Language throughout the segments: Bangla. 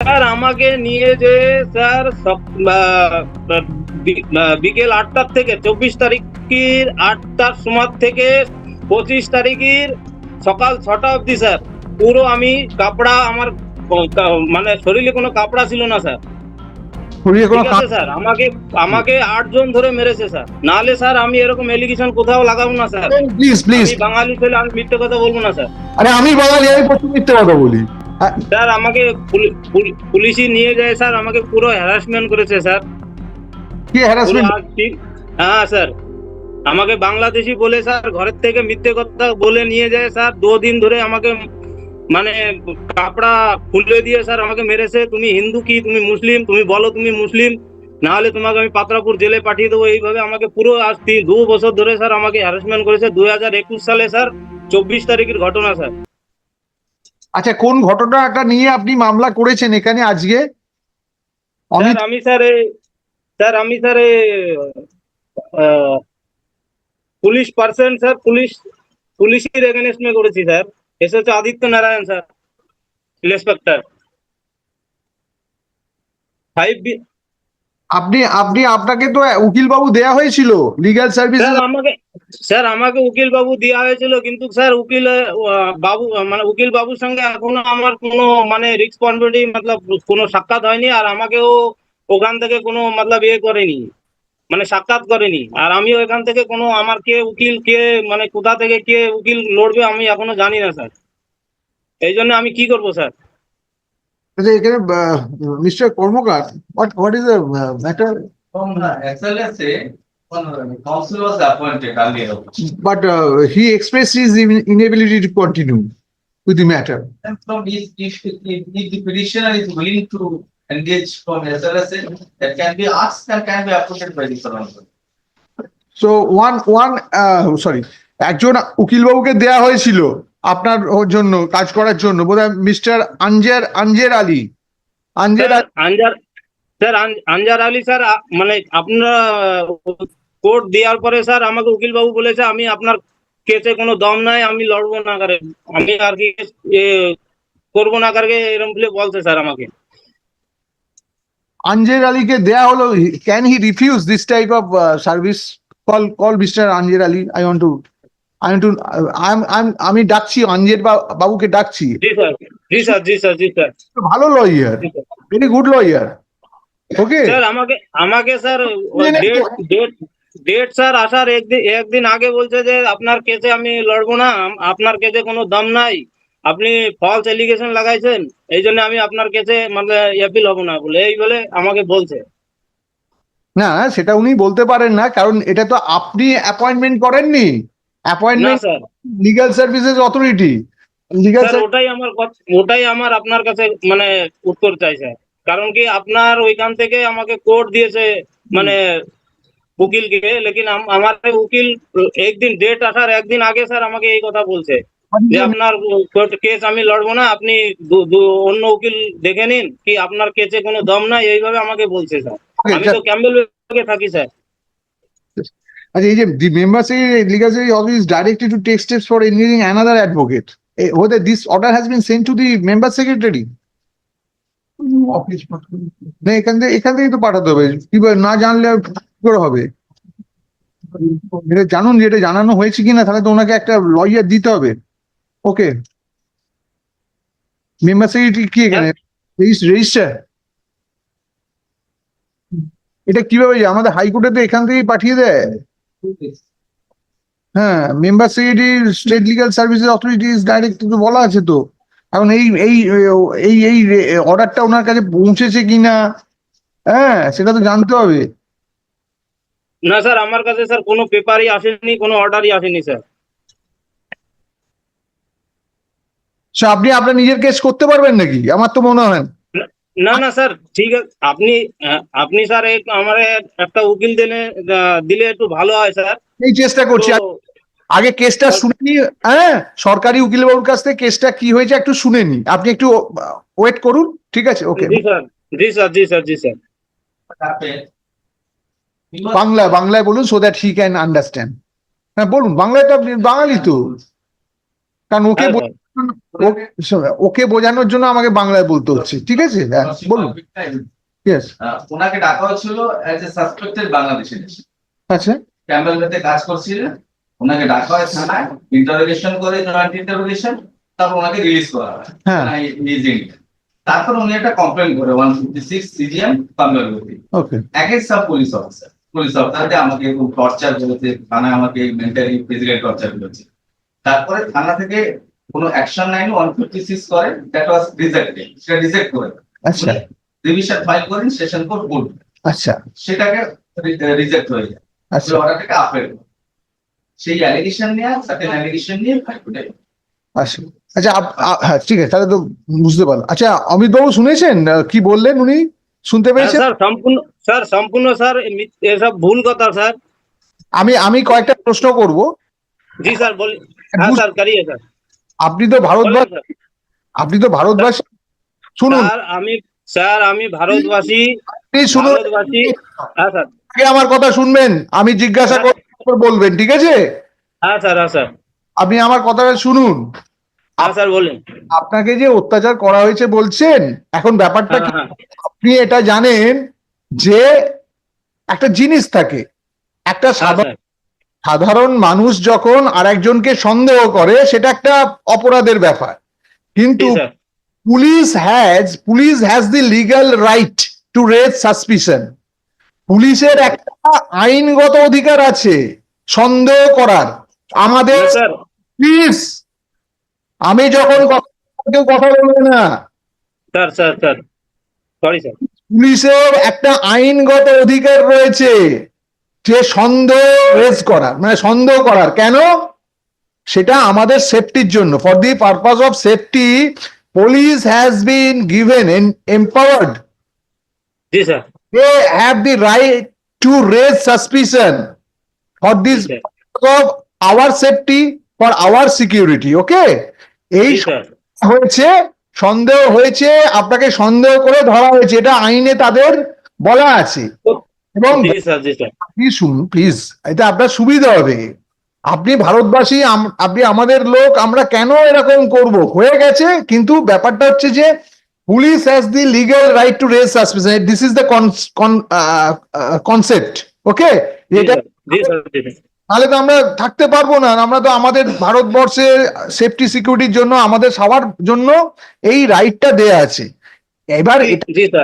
স্যার আমাকে নিয়ে যে স্যার বিকেল আটটার থেকে চব্বিশ তারিখের আটটার সময় থেকে পঁচিশ তারিখের সকাল ছটা অবধি স্যার। পুরো আমি কাপড়া আমার মানে শরীরে কোনো কাপড়া ছিল না স্যার। স্যার আমাকে আমাকে আটজন ধরে মেরেছে স্যার। নাহলে স্যার আমি এরকম এলিগেশন কোথাও লাগাবো না স্যার। প্লিজ প্লিজ বাঙালি ছেলে আমি মিথ্যে কথা বলব না স্যার। আরে আমি বাঙালি আমি প্রথম মিথ্যে কথা বলি। স্যার আমাকে পুলি- পুলি- পুলিশই নিয়ে যায় স্যার। আমাকে পুরো হ্যারাসমেন্ট করেছে স্যার। কি হ্যারাসমেন্ট হ্যাঁ স্যার। আমাকে বাংলাদেশি বলে স্যার ঘরের থেকে মিথ্যে কথা বলে নিয়ে যায় স্যার। দুদিন ধরে আমাকে মানে কাপড়া খুলে দিয়ে স্যার আমাকে মেরেছে। তুমি হিন্দু কি? তুমি মুসলিম? তুমি বলো তুমি মুসলিম? না হলে তোমাকে আমি পাত্রাপুর জেলে পাঠিয়ে দেবো। এইভাবে আমাকে পুরো আজ দু বছর ধরে স্যার আমাকে হ্যারাসমেন্ট করেছে। দুই হাজার একুশ সালে স্যার চব্বিশ তারিখের ঘটনা স্যার। আচ্ছা কোন ঘটনাটা নিয়ে আপনি মামলা করেছেন এখানে আজকে? আমি স্যার স্যার, আমি sir police person, sir, police, পুলিশের এগেনস্ট করেছি, স্যার। এসে হচ্ছে Aditya Narayan sir, inspector. Five আপনি আপনি আপনাকে তো উকিল বাবু দেয়া হয়েছিল লিগ্যাল সার্ভিস আমাকে, স্যার, আমাকে উকিল বাবু দেওয়া হয়েছিল, কিন্তু স্যার, উকিল বাবু মানে উকিল বাবুর সঙ্গে এখনও আমার কোনো মানে রেসপন্সিবিলিটি মতলব কোনো সাক্ষাৎ হয়নি, আর আমাকেও ওখান থেকে কোনো, মতলব ইয়ে করেনি মানে সাক্ষাৎ করেনি, আর আমিও এখান থেকে কোনো, আমার কে উকিল, কে মানে কোথা থেকে কে উকিল লড়বে, আমি এখনও জানি না, স্যার। এই জন্য আমি কি করব, স্যার? এখানে নিশ্চয় Karmakar what what is the matter but he express is inability to continue with the matter so one one sorry একজন উকিল বাবুকে দেয়া হয়েছিল। আপনার ওর জন্য কাজ করার জন্য। বোধহয় mister Anjer Anjer Ali. Anjer Anzar sir Anzar Ali sir মানে আপনারা কোর্ট দেওয়ার পরে স্যার আমাকে উকিল বাবু বলেছে আমি আপনার কেসে কোনো দম নাই আমি লড়বো না করে আমি আর কি করব না করে এরকম বলে বলছে স্যার আমাকে। আঞ্জের আলীকে দেয়া হলো can he refuse this type of service call call mister Anjer Ali I want to I want to আমি ডাকছি আঞ্জের বাবুকে ডাকছি। জি স্যার জি স্যার জি স্যার জি স্যার। ভালো lawyer very good lawyer okay sir আমাকে আমাকে স্যার ডেট ডেট স্যার আসার একদিন একদিন আগে বলছে যে আপনার কেসে আমি লড়বো না আপনার কেসে কোনো দম নাই আপনি ফলস এলিগেশন লাগাইছেন এই জন্য আমি আপনার কেসে মানে অ্যাপিল হব না বলে। এই বলে আমাকে বলছে। না সেটা উনি বলতে পারেন না কারণ এটা তো আপনি অ্যাপয়েন্টমেন্ট করেননি। Appointment sir. Legal services authority legal sir ওটাই আমার কথা- ওটাই আমার আপনার কাছে মানে উত্তর চাই স্যার। কারণ কি আপনার ওইখান থেকে আমাকে কোর্ট দিয়েছে মানে উকিলকে লেকিন আম- আমার উকিল একদিন ডেট আসার একদিন আগে স্যার আমাকে এই কথা বলছে। যে আপনার কেস আমি লড়বো না আপনি দু- দু- অন্য উকিল দেখে নিন কি আপনার কেসে কোনো দম নাই এইভাবে আমাকে বলছে স্যার। আমি তো ক্যাম্বেল থাকি স্যার। আচ্ছা এই যে the member secretary secretary office directed to take steps for engaging another advocate whether this order has been sent to the member secretary? না, এখান থেকে, এখান থেকেই তো পাঠাতে হবে। কি না জানলে করে হবে? এটা জানুন যে এটা জানানো হয়েছে কিনা, তাহলে তো ওনাকে একটা লয়ার দিতে হবে। ওকে। মেম্বার সেক্রেটারি কি এখানে? রেজিস্টার এটা কীভাবে? আমাদের হাইকোর্টে তো এখান থেকেই পাঠিয়ে দেয়। হ্যাঁ member secretary state legal services authorities direct তো বলা আছে তো। এখন এই এই এই এই অর্ডারটা ওনার কাছে পৌঁছেছে কিনা হ্যাঁ সেটা তো জানতে হবে। না স্যার আমার কাছে স্যার কোনো পেপারই আসেনি কোনো অর্ডারই আসেনি স্যার। আপনি আপনার নিজের কেস করতে পারবেন নাকি? আমার তো মনে হয়। না। না স্যার ঠিক আছে। আপনি আপনি স্যার আমার একটা উকিল দিলে দিলে একটু ভালো হয় স্যার। এই চেষ্টা করছি। আগে কেসটা শুনে নি হ্যাঁ সরকারি উকিল বাবুর কাছ থেকে কেসটা কি হয়েছে একটু শুনে নি আপনি একটু ওয়েট করুন ঠিক আছে? ওকে জি স্যার। জি স্যার জি স্যার জি স্যার। was- বাংলায় বলুন so that he can understand হ্যাঁ বলুন বাংলায় তো আপনি বাঙালি তো। কারণ ওকে হ্যাঁ, বল- ওকে বোঝানোর জন্য আমাকে বাংলায় বলতে হচ্ছে ঠিক আছে? হ্যাঁ বলুন। ইয়েস ওনাকে ডাকা হয়েছিল অ্যাজ এ সাসপেক্টেড বাংলাদেশি আচ্ছা। ক্যাম্বেলবেতে কাজ করছিলেন। ওনাকে ডাকা হয় থানায় ইন্টারোগেশন করে জয়েন্ট ইন্টারোগেশন তারপর ওনাকে রিলিজ করা হয়। হ্যাঁ। তারপর উনি একটা কমপ্লেন করে ওয়ান ফিফটি সিক্স সিজিএম কাম্বেলবেতে ওকে এক এক সাব পুলিশ অফিসার পুলিশ অফিসারকে আমাকে খুব টর্চার করেছে থানায় আমাকে মেন্টালি ফিজিক্যালি টর্চার করেছে। তারপরে থানা থেকে কোনো অ্যাকশন ওয়ান ফিফটি করে দ্যাট ওয়াজ রিজেক্টেড সেটা রিজেক্ট করে আচ্ছা। রিভিশন ফাইল করেন সেশন বলবে আচ্ছা। সেটাকে রিজেক্ট হয়ে যায়। আচ্ছা। অর্ডারটাকে সেই অ্যালিগেশন নিয়ে সার্টেন অ্যালিগেশন নিয়ে হাইকোর্টে আচ্ছা। আচ্ছা হ্যাঁ ঠিক আছে তাহলে তো বুঝতে পারলাম। আচ্ছা অমিত বাবু শুনেছেন? কি বললেন উনি? শুনতে হ্যাঁ, পেয়েছেন? স্যার সম্পূর্ণ স্যার সম্পূর্ণ স্যার এসব ভুল কথা স্যার। আমি আমি কয়েকটা প্রশ্ন করব। জি স্যার বলি হ্যাঁ স্যার করিয়ে স্যার আপনি তো ভারতবাসী। আপনি তো ভারতবাসী। শুনুন। আমি স্যার আমি ভারতবাসী। শুনুন। ভারতবাসী। হ্যাঁ স্যার। আগে আমার কথা শুনবেন। আমি জিজ্ঞাসা হ্যাঁ। করব বলবেন ঠিক আছে? হ্যাঁ স্যার হ্যাঁ স্যার। আপনি আমার কথাটা শুনুন। হ্যাঁ স্যার বলেন। আপনাকে যে অত্যাচার করা হয়েছে বলছেন এখন ব্যাপারটা আপনি এটা জানেন যে একটা জিনিস থাকে। একটা সাধারণ। সাধারণ মানুষ যখন আরেকজনকে সন্দেহ করে সেটা একটা অপরাধের ব্যাপার। কিন্তু police has police has the legal right to raise suspicion পুলিশের একটা আইনগত অধিকার আছে সন্দেহ করার। আমাদের প্লিজ আমি যখন কেউ কথা বলবে না। Sir sir sir. Sorry sir. পুলিশের একটা আইনগত অধিকার রয়েছে। যে সন্দেহ রেজ করার মানে সন্দেহ করার কেন? সেটা আমাদের সেফটির জন্য। For the purpose of safety police has been given empowered G sir. They have the right to raise suspicion for this জি of our safety for our security এই হয়েছে সন্দেহ হয়েছে আপনাকে সন্দেহ করে ধরা হয়েছে এটা আইনে তাদের বলা আছে। এবং শুনুন প্লিজ এটা আপনার সুবিধা হবে। আপনি ভারতবাসী আপনি আমাদের লোক আমরা কেন এরকম করব? হয়ে গেছে কিন্তু ব্যাপারটা হচ্ছে যে police has the legal right to raise suspicion this is the concept okay এটা তাহলে তো আমরা থাকতে পারব না আমরা তো আমাদের ভারতবর্ষের সেফটি সিকিউরিটির জন্য আমাদের সবার জন্য এই রাইটটা দেয়া আছে। এবার এটা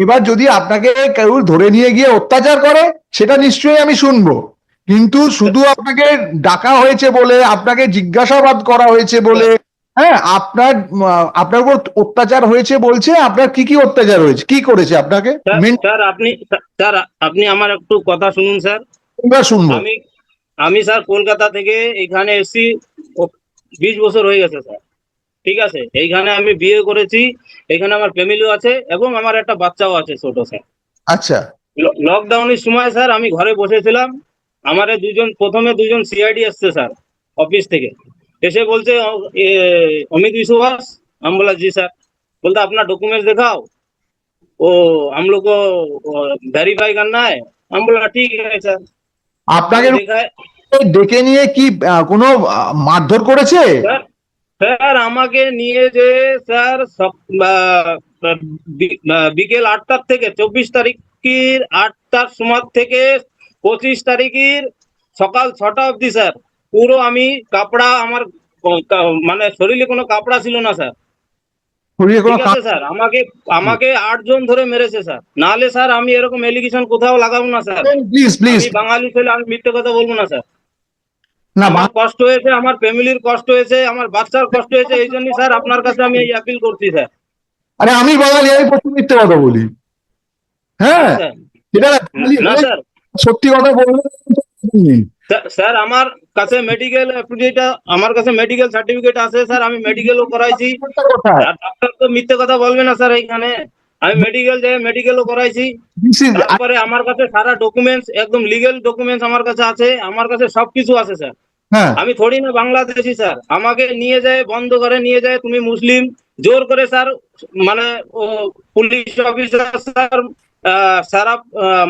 এবার যদি আপনাকে কেউ ধরে নিয়ে গিয়ে অত্যাচার করে সেটা নিশ্চয়ই আমি শুনব। কিন্তু শুধু আপনাকে ডাকা হয়েছে বলে আপনাকে জিজ্ঞাসাবাদ করা হয়েছে বলে হ্যাঁ আপনার আপনার উপর অত্যাচার হয়েছে বলছে আপনার কি কি অত্যাচার হয়েছে? কি করেছে আপনাকে? স্যার স্যার আপনি স্যার আপনি আমার একটু কথা শুনুন স্যার। এবার শুনব। আমি আমি স্যার কলকাতা থেকে এখানে এসেছি বিশ বছর হয়ে গেছে স্যার। ঠিক আছে? এইখানে আমি বিয়ে করেছি এখানে আমার ফ্যামিলিও আছে এবং আমার একটা বাচ্চাও আছে ছোট স্যার আচ্ছা। লকডাউনের সময় স্যার আমি ঘরে বসেছিলাম। আমার দুজন প্রথমে দুজন সিআইডি আসছে স্যার অফিস থেকে। এসে বলছে অমিত বিশ্বাস আমি বললাম জি স্যার বলতে আপনার ডকুমেন্টস দেখাও? ও আম লোক করনা হ্যায় আমি বললাম ঠিক আছে স্যার আপনাকে ডেকে নিয়ে কি কোনো মারধর করেছে? স্যার স্যার আমাকে নিয়ে যে স্যার বিকেল আটটার থেকে চব্বিশ তারিখের আটটার সময় থেকে পঁচিশ তারিখের সকাল ছটা অবধি স্যার। পুরো আমি কাপড়া আমার মানে শরীরে কোনো কাপড়া ছিল না স্যার। স্যার। আমাকে আমাকে আটজন ধরে মেরেছে স্যার। নাহলে স্যার আমি এরকম এলিগেশন কোথাও লাগাবো না স্যার। প্লিজ প্লিজ বাঙালি ছেলে আমি মিথ্যে কথা বলব না স্যার। না কষ্ট হয়েছে আমার ফ্যামিলির কষ্ট হয়েছে আমার বাচ্চার কষ্ট হয়েছে এই জন্যই স্যার আপনার কাছে আমি এই আপিল করছি স্যার। আরে আমি বাঙালি আমি প্রচুর মিথ্যে কথা বলি। হ্যাঁ? সত্যি কথা বলব স্যার- আমার কাছে মেডিকেল আমার কাছে মেডিকেল সার্টিফিকেট আছে স্যার আমি মেডিকেলও করাইছি। ডাক্তার তো মিথ্যে কথা বলবে না স্যার এইখানে। আমি মেডিকেল যাই মেডিকেলও করাইছি তারপরে আমার কাছে সারা ডকুমেন্টস একদম লিগেল ডকুমেন্টস আমার কাছে আছে আমার কাছে সবকিছু আছে স্যার আমি থোড়ি না বাংলাদেশি স্যার আমাকে নিয়ে যায় বন্ধ করে নিয়ে যায় তুমি মুসলিম। জোর করে স্যার মানে ও পুলিশ অফিসার স্যার সারা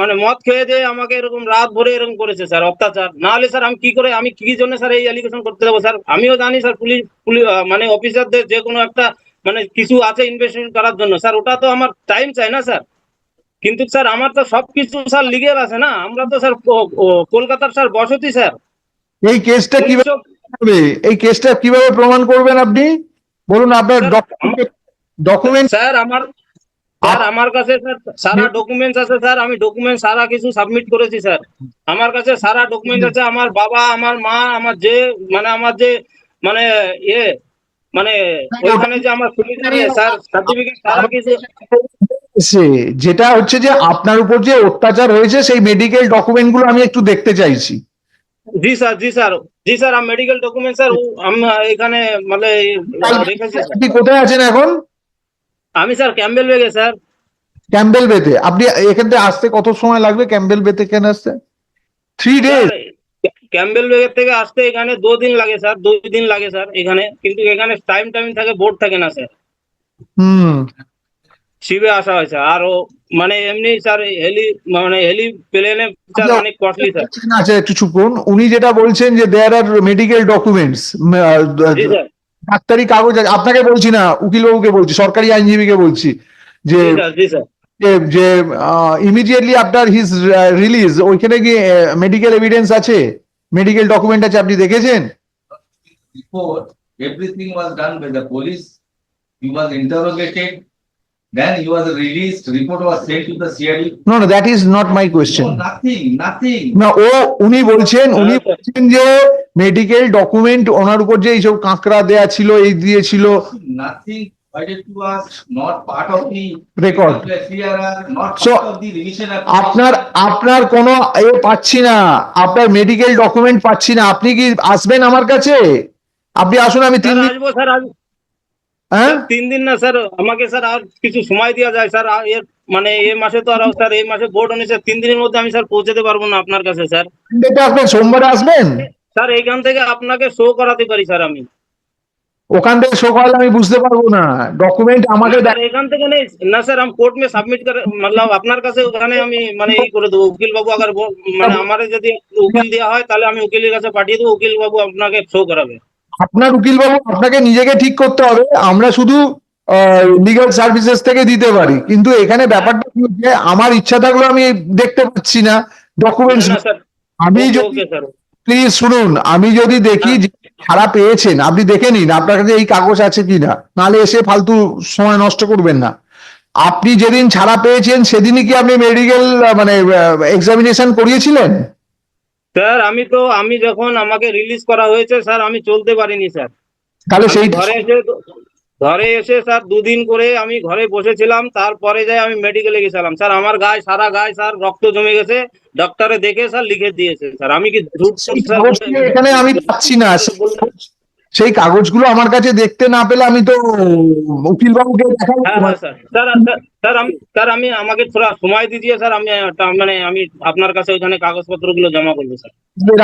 মানে মদ খেয়ে যে আমাকে এরকম রাত ভরে এরকম করেছে স্যার অত্যাচার। না হলে স্যার আমি কি করে আমি কি জন্য স্যার এই অ্যালিগেশন করতে যাব স্যার আমিও জানি স্যার পুলিশ পুলিশ মানে অফিসারদের যে কোনো একটা মানে কিছু আছে ইনভেস্টিগেশন করার জন্য। স্যার ওটা তো আমার টাইম চাই না স্যার। কিন্তু স্যার আমার তো সবকিছু স্যার লিগেল আছে না? আমরা তো স্যার কলকাতার স্যার বসতি স্যার। এই কেসটা কীভাবে এই কেসটা কীভাবে প্রমাণ করবেন আপনি? বলুন আপনার ডকুমেন্ট স্যার আমার স্যার আমার কাছে স্যার সারা ডকুমেন্টস আছে স্যার। আমি ডকুমেন্ট সারা কিছু সাবমিট করেছি স্যার। আমার কাছে সারা ডকুমেন্টস আছে। আমার বাবা আমার মা আমার যে মানে আমার যে মানে ইয়ে মানে ওইখানে যে আমার নিয়ে স্যার সার্টিফিকেট যেটা হচ্ছে যে আপনার উপর যে অত্যাচার হয়েছে সেই মেডিকেল ডকুমেন্টগুলো আমি একটু দেখতে চাইছি। জি স্যার জি স্যার জি স্যার আমি মেডিকেল ডকুমেন্ট স্যার এখানে মানে রেখেছি। আপনি কোথায় আছেন এখন? আমি স্যার ক্যাম্বেল বেগে স্যার। ক্যাম্বেল বেতে আপনি এখান থেকে আসতে কত সময় লাগবে? ক্যাম্বেল বেতে কেন আসতে? থ্রি ডেজ ক্যাম্বেল বেগের থেকে আসতে এখানে দু দিন লাগে স্যার দুই দিন লাগে স্যার এখানে। কিন্তু এখানে টাইম টাইম থাকে বোর্ড থাকে না স্যার। হুম। শিবে আসা হয় স্যার। আর ও মানে এমনি স্যার হেলি মানে হেলি প্লেনে স্যার অনেক কস্টলি স্যার। আচ্ছা একটু চুপ করুন। উনি যেটা বলছেন যে দেয়ার আর মেডিকেল ডকুমেন্টস ডাক্তারি কাগজ আছে। আপনাকে বলছি না উকিল উকিলবাবুকে বলছি সরকারি আইনজীবীকে বলছি যে জি স্যার যে- যে ইমিডিয়েটলি আফটার হিজ রিলিজ ওইখানে কি মেডিকেল এভিডেন্স আছে? মেডিকেল ডকুমেন্ট আছে আপনি দেখেছেন? Not my question nothing nothing না ও উনি বলছেন উনি বলছেন যে মেডিকেল ডকুমেন্ট ওনার উপর যে এইসব কাঁকড়া দেয়া ছিল এই দিয়েছিল। Nothing provided to us, not part of the. Record. CRR, not So, part of the revision. আপনার আপনার কোনো এ পাচ্ছি না আপনার মেডিকেল ডকুমেন্ট পাচ্ছি না আপনি কি আসবেন আমার কাছে আপনি আসুন আমি তিন দিন আসব স্যার হ্যাঁ তিন দিন না স্যার আমাকে স্যার আর কিছু সময় দেওয়া যায় স্যার আর এর মানে এই মাসে তো আর স্যার এই মাসে বোর্ড অনুযায়ী তিন দিনের মধ্যে আমি স্যার পৌঁছাতে পারব না আপনার কাছে স্যার আসবেন সোমবারে আসবেন স্যার এইখান থেকে আপনাকে শো করাতে পারি স্যার আমি ওখান থেকে শো করালে আমি বুঝতে পারব না। ডকুমেন্ট আমাকে এখান থেকে নেই না স্যার আমি কোর্ট মে সাবমিট করে মতলব আপনার কাছে ওখানে আমি মানে এই করে দেবো। উকিল বাবু আগার মানে আমারে যদি উকিল দেওয়া হয় তাহলে আমি উকিলের কাছে পাঠিয়ে দেবো উকিল বাবু আপনাকে শো করাবে। আপনার উকিল বাবু আপনাকে নিজেকে ঠিক করতে হবে। আমরা শুধু লিগাল সার্ভিসেস থেকে দিতে পারি। কিন্তু এখানে ব্যাপারটা কি হচ্ছে আমার ইচ্ছা থাকলেও আমি দেখতে পাচ্ছি না ডকুমেন্টস আমি যদি প্লিজ শুনুন আমি যদি দেখি যে ছাড়া পেয়েছেন আপনি দেখে নিন আপনার কাছে এই কাগজ আছে কিনা। নাহলে এসে ফালতু সময় নষ্ট করবেন না। আপনি যেদিন ছাড়া পেয়েছেন সেদিনই কি আপনি মেডিকেল মানে এক্সামিনেশন করিয়েছিলেন? স্যার আমি তো আমি যখন আমাকে রিলিজ করা হয়েছে স্যার আমি চলতে পারিনি স্যার তাহলে সেই ঘরে এসে ঘরে এসে স্যার দুদিন করে আমি ঘরে বসেছিলাম তারপরে যাই আমি মেডিকেলে গেছিলাম। স্যার আমার গায়ে সারা গায়ে স্যার রক্ত জমে গেছে। ডক্টরে দেখে স্যার লিখে দিয়েছে স্যার। আমি কি এখানে আমি পাচ্ছি না। সেই কাগজগুলো আমার কাছে দেখতে না পেলে আমি তো উকিল বাবুকে হ্যাঁ হ্যাঁ স্যার। স্যার আমি স্যার আমি আমাকে থোড়া সময় দিয়ে স্যার আমি মানে আমি আপনার কাছে ওইখানে কাগজপত্রগুলো জমা করব স্যার।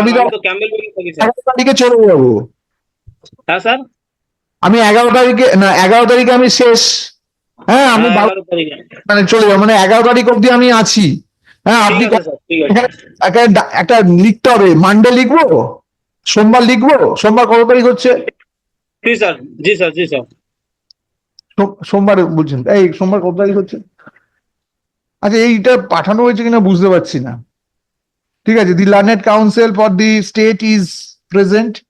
আমি তো ক্যাম্বেল থাকি স্যার তারিখে চলে যাব। হ্যাঁ স্যার। আমি এগারো তারিখে না এগারো তারিখে আমি শেষ। হ্যাঁ আমি হ্যাঁ, মানে চলে যাব মানে এগারো তারিখ অব্দি আমি আছি। হ্যাঁ আপনি একটা লিখতে হবে মানডে লিখব? সোমবার লিখব? সোমবার কত তারিখ হচ্ছে? জি স্যার জি স্যার জি স্যার। সোম- সোমবার বলছেন। এই সোমবার কত তারিখ হচ্ছে? আচ্ছা এইটা পাঠানো হয়েছে কিনা বুঝতে পারছি না। ঠিক আছে the learned counsel for the state is present.